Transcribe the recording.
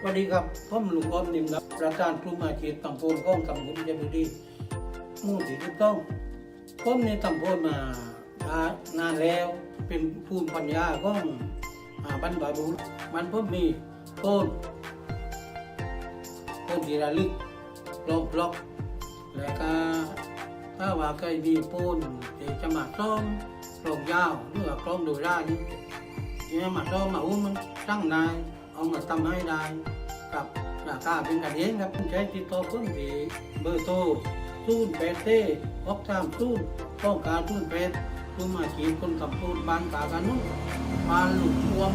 สวัสดีครับผมลุงอ้อมนิมครับประธานกลุ่มอาชีพตำบลก้องตำบลยบุรีหมู่ที่ถูกต้องผมในตำบลมานานแล้วเป็นภูมิปัญญาของอ่าบรรพบุรุษมันผมมีต้นต้นที่ระลึกลองบล็อกแล้วก็ถ้าว่าเคยมีปูนที่จะมาซ่อมกลองยาวหรือว่ากลองโดยรานี่เนี่ยมาซ่อมมาอุ้มมันตั้งนาย เอามาทำให้ได้กับราคาเป็นกันเองครับใช้ติดต่อเพิ่มที่เบอร์โทรศูนย์แปดเต้ออกตามศูนย์ต้องการศูนย์แปดคือมาฉีดคนกับปูนบ้านตากันนุ่นบานหลุดรวม